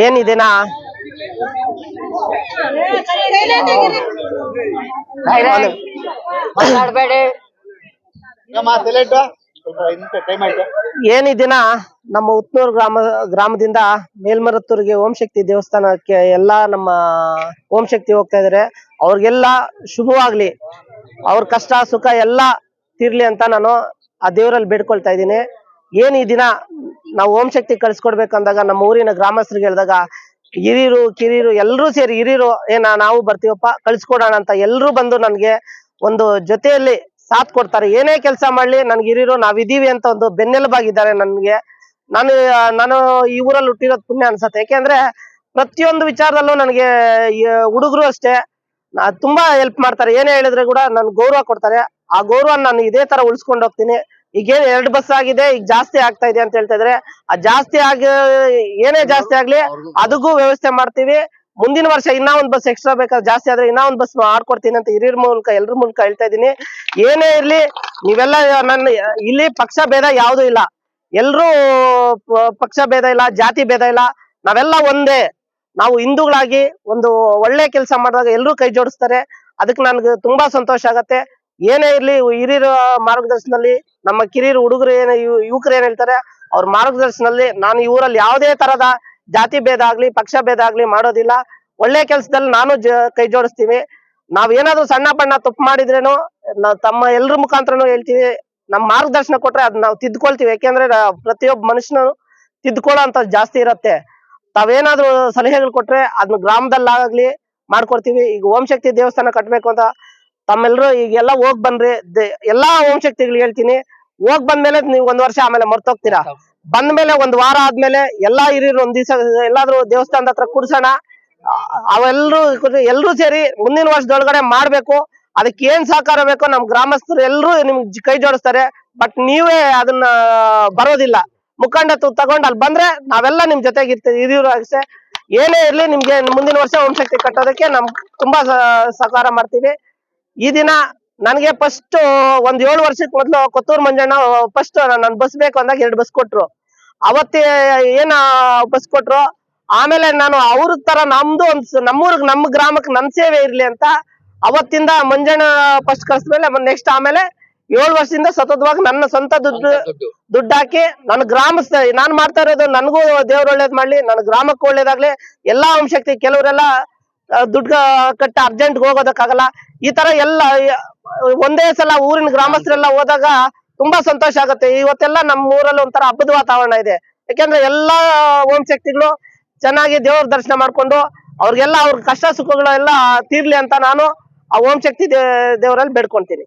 ಏನಿದೆನಾ? ಏನಿದೆನಾ? ನಮ್ಮ ಉತ್ನೂರು ಗ್ರಾಮ ಗ್ರಾಮದಿಂದ ಮೇಲ್ಮರತ್ತೂರಿಗೆ ಓಂ ಶಕ್ತಿ ದೇವಸ್ಥಾನಕ್ಕೆ ಎಲ್ಲಾ ನಮ್ಮ ಓಂ ಶಕ್ತಿ ಹೋಗ್ತಾ ಇದಾರೆ. ಅವ್ರಿಗೆಲ್ಲ ಶುಭವಾಗ್ಲಿ. ಅವ್ರ ಕಷ್ಟ ಸುಖ ಎಲ್ಲ ತೀರ್ಲಿ ಅಂತ ನಾನು ಆ ದೇವರಲ್ಲಿ ಬೇಡ್ಕೊಳ್ತಾ ಇದ್ದೀನಿ. ಏನ್ ಈ ದಿನ ನಾವು ಓಂ ಶಕ್ತಿ ಕಳ್ಸಿಕೊಡ್ಬೇಕಂದಾಗ ನಮ್ಮ ಊರಿನ ಗ್ರಾಮಸ್ಥರಿಗೆ ಹೇಳಿದಾಗ, ಹಿರಿಯರು, ಕಿರಿಯರು ಎಲ್ಲರೂ ಸೇರಿ, ಹಿರಿಯರು ಏನ ನಾವು ಬರ್ತೀವಪ್ಪ, ಕಳ್ಸಿಕೊಡೋಣ ಅಂತ ಎಲ್ಲರೂ ಬಂದು ನನ್ಗೆ ಒಂದು ಜೊತೆಯಲ್ಲಿ ಸಾಥ್ ಕೊಡ್ತಾರೆ. ಏನೇ ಕೆಲಸ ಮಾಡ್ಲಿ, ನನ್ಗೆ ಹಿರಿಯರು ನಾವಿದೀವಿ ಅಂತ ಒಂದು ಬೆನ್ನೆಲುಬಾಗಿದ್ದಾರೆ ನನ್ಗೆ. ನಾನು ನಾನು ಈ ಊರಲ್ಲಿ ಹುಟ್ಟಿರೋದು ಪುಣ್ಯ ಅನ್ಸತ್ತೆ. ಯಾಕೆಂದ್ರೆ ಪ್ರತಿಯೊಂದು ವಿಚಾರದಲ್ಲೂ ನನಗೆ ಹುಡುಗರು ಅಷ್ಟೇ ತುಂಬಾ ಹೆಲ್ಪ್ ಮಾಡ್ತಾರೆ. ಏನೇ ಹೇಳಿದ್ರೆ ಕೂಡ ನನ್ ಗೌರವ ಕೊಡ್ತಾರೆ. ಆ ಗೌರವ ನಾನು ಇದೇ ತರ ಉಳಿಸ್ಕೊಂಡು ಹೋಗ್ತೀನಿ. ಈಗೇನ್ ಎರಡು ಬಸ್ ಆಗಿದೆ ಈಗ ಜಾಸ್ತಿ ಆಗ್ತಾ ಇದೆ ಅಂತ ಹೇಳ್ತಾ ಇದ್ರೆ ಆ ಜಾಸ್ತಿ ಆಗ ಏನೇ ಜಾಸ್ತಿ ಆಗ್ಲಿ ಅದಕ್ಕೂ ವ್ಯವಸ್ಥೆ ಮಾಡ್ತೀವಿ. ಮುಂದಿನ ವರ್ಷ ಇನ್ನ ಒಂದ್ ಬಸ್ ಎಕ್ಸ್ಟ್ರಾ ಬೇಕಾದ್ರೆ ಜಾಸ್ತಿ ಆದ್ರೆ ಇನ್ನ ಒಂದ್ ಬಸ್ ಮಾಡ್ಕೊಡ್ತೀನಿ ಅಂತ ಹಿರಿಯರ ಮೂಲಕ ಎಲ್ರ ಮೂಲಕ ಹೇಳ್ತಾ ಇದೀನಿ ಏನೇ ಇರ್ಲಿ ನೀವೆಲ್ಲ ನನ್ನ ಇಲ್ಲಿ ಪಕ್ಷ ಭೇದ ಯಾವ್ದು ಇಲ್ಲ. ಎಲ್ರೂ ಪಕ್ಷ ಭೇದ ಇಲ್ಲ ಜಾತಿ ಭೇದ ಇಲ್ಲ. ನಾವೆಲ್ಲ ಒಂದೇ. ನಾವು ಹಿಂದೂಗಳಾಗಿ ಒಂದು ಒಳ್ಳೆ ಕೆಲಸ ಮಾಡಿದಾಗ ಎಲ್ಲರೂ ಕೈ ಜೋಡಿಸ್ತಾರೆ. ಅದಕ್ಕೆ ನನ್ಗೆ ತುಂಬಾ ಸಂತೋಷ ಆಗತ್ತೆ. ಏನೇ ಇರ್ಲಿ ಹಿರಿಯರ ಮಾರ್ಗದರ್ಶನದಲ್ಲಿ ನಮ್ಮ ಕಿರಿಯರು ಹುಡುಗರು ಏನ ಯುವಕರು ಏನ್ ಹೇಳ್ತಾರೆ, ಅವ್ರ ಮಾರ್ಗದರ್ಶನದಲ್ಲಿ ನಾನು ಇವರಲ್ಲಿ ಯಾವುದೇ ತರದ ಜಾತಿ ಭೇದ ಆಗ್ಲಿ, ಪಕ್ಷ ಭೇದ ಆಗ್ಲಿ ಮಾಡೋದಿಲ್ಲ. ಒಳ್ಳೆ ಕೆಲ್ಸದಲ್ಲಿ ನಾನು ಕೈ ಜೋಡಿಸ್ತೀವಿ. ನಾವ್ ಏನಾದ್ರು ಸಣ್ಣ ಪಣ್ಣ ತಪ್ಪು ಮಾಡಿದ್ರೇನು ತಮ್ಮ ಎಲ್ರ ಮುಖಾಂತರನು ಹೇಳ್ತೀವಿ. ನಮ್ ಮಾರ್ಗದರ್ಶನ ಕೊಟ್ರೆ ಅದ್ ನಾವು ತಿದ್ಕೊಳ್ತೀವಿ. ಯಾಕೆಂದ್ರೆ ಪ್ರತಿಯೊಬ್ಬ ಮನುಷ್ಯನು ತಿದ್ಕೊಳ್ಳೋ ಅಂತ ಜಾಸ್ತಿ ಇರತ್ತೆ. ತಾವೇನಾದ್ರೂ ಸಲಹೆಗಳು ಕೊಟ್ರೆ ಅದನ್ನ ಗ್ರಾಮದಲ್ಲಾಗ್ಲಿ ಮಾಡ್ಕೊಡ್ತೀವಿ. ಈಗ ಓಂ ಶಕ್ತಿ ದೇವಸ್ಥಾನ ಕಟ್ಬೇಕು ಅಂತ ತಮ್ಮೆಲ್ರು ಈಗೆಲ್ಲ ಹೋಗ್ ಬನ್ರಿ ದೆ- ಎಲ್ಲಾ ಓಂ ಶಕ್ತಿಗಳು ಹೇಳ್ತೀನಿ. ಹೋಗ್ ಬಂದ್ಮೇಲೆ ನೀವು ಒಂದ್ ವರ್ಷ ಆಮೇಲೆ ಮರ್ತೋಗ್ತೀರಾ. ಬಂದ್ಮೇಲೆ ಒಂದ್ ವಾರ ಆದ್ಮೇಲೆ ಎಲ್ಲಾ ಹಿರಿಯರು ಒಂದ್ ದಿವಸ ಎಲ್ಲಾದ್ರೂ ದೇವಸ್ಥಾನದ ಹತ್ರ ಕೂರ್ಸೋಣ. ಅವೆಲ್ಲರೂ ಎಲ್ರೂ ಸೇರಿ ಮುಂದಿನ ವರ್ಷದೊಳಗಡೆ ಮಾಡ್ಬೇಕು. ಅದಕ್ಕೆ ಏನ್ ಸಹಕಾರ ಬೇಕೋ ನಮ್ ಗ್ರಾಮಸ್ಥರು ಎಲ್ರೂ ನಿಮ್ಗೆ ಕೈ ಜೋಡಿಸ್ತಾರೆ. ಬಟ್ ನೀವೇ ಅದನ್ನ ಬರೋದಿಲ್ಲ. ಮುಖಂಡತ್ವ ತಗೊಂಡ್ ಅಲ್ಲಿ ಬಂದ್ರೆ ನಾವೆಲ್ಲ ನಿಮ್ ಜೊತೆಗೆ ಇರ್ತೀವಿ. ಹಿರಿಯರು ಅಷ್ಟೇ. ಏನೇ ಇರ್ಲಿ ನಿಮ್ಗೆ ಮುಂದಿನ ವರ್ಷ ವಂಶಕ್ತಿ ಕಟ್ಟೋದಕ್ಕೆ ನಮ್ ತುಂಬಾ ಸಹಕಾರ ಮಾಡ್ತೀವಿ. ಈ ದಿನ ನನಗೆ ಫಸ್ಟ್ ಒಂದ್ ಏಳು ವರ್ಷಕ್ಕೆ ಮೊದ್ಲು ಕೊತ್ತೂರು ಮಂಜಣ್ಣ ಫಸ್ಟ್ ನನ್ ಬಸ್ ಬೇಕು ಅಂದಾಗ ಎರಡು ಬಸ್ ಕೊಟ್ರು. ಅವತ್ತೇ ಏನ ಬಸ್ ಕೊಟ್ರು? ಆಮೇಲೆ ನಾನು ಅವ್ರ ತರ ನಮ್ದು ಒಂದ್ ನಮ್ಮೂರ್ ನಮ್ಮೂರ್ಗ್ ನಮ್ ಗ್ರಾಮಕ್ಕೆ ನನ್ ಸೇವೆ ಇರ್ಲಿ ಅಂತ ಅವತ್ತಿಂದ ಮಂಜಣ್ಣ ಫಸ್ಟ್ ಕಳ್ಸಿದ್ಮೇಲೆ ನೆಕ್ಸ್ಟ್ ಆಮೇಲೆ ಏಳು ವರ್ಷದಿಂದ ಸತತವಾಗಿ ನನ್ನ ಸ್ವಂತ ದುಡ್ಡು ದುಡ್ಡು. ಹಾಕಿ ನನ್ನ ಗ್ರಾಮ ನಾನ್ ಮಾಡ್ತಾ ಇರೋದು ನನಗೂ ದೇವ್ರ ಒಳ್ಳೇದ್ ಮಾಡ್ಲಿ ನನ್ನ ಗ್ರಾಮಕ್ಕೂ ಒಳ್ಳೇದಾಗ್ಲಿ ಎಲ್ಲಾ ಅಂಶಕ್ತಿ ಕೆಲವರೆಲ್ಲ ದುಡ್ಡು ಕಟ್ಟ ಅರ್ಜೆಂಟ್ ಹೋಗೋದಕ್ಕಾಗಲ್ಲ. ಈ ತರ ಎಲ್ಲ, ಒಂದೇ ಸಲ ಊರಿನ ಗ್ರಾಮಸ್ಥರೆಲ್ಲ ಹೋದಾಗ ತುಂಬಾ ಸಂತೋಷ ಆಗುತ್ತೆ. ಇವತ್ತೆಲ್ಲ ನಮ್ಮ ಊರಲ್ಲಿ ಒಂಥರ ಹಬ್ಬದ ವಾತಾವರಣ ಇದೆ. ಯಾಕೆಂದ್ರೆ ಎಲ್ಲಾ ಓಂ ಶಕ್ತಿಗಳು ಚೆನ್ನಾಗಿ ದೇವ್ರ ದರ್ಶನ ಮಾಡ್ಕೊಂಡು ಅವ್ರಿಗೆಲ್ಲ ಅವ್ರ ಕಷ್ಟ ಸುಖಗಳೆಲ್ಲ ತೀರ್ಲಿ ಅಂತ ನಾನು ಆ ಓಂ ಶಕ್ತಿ ದೇವರಲ್ಲಿ ಬೇಡ್ಕೊಂತೀನಿ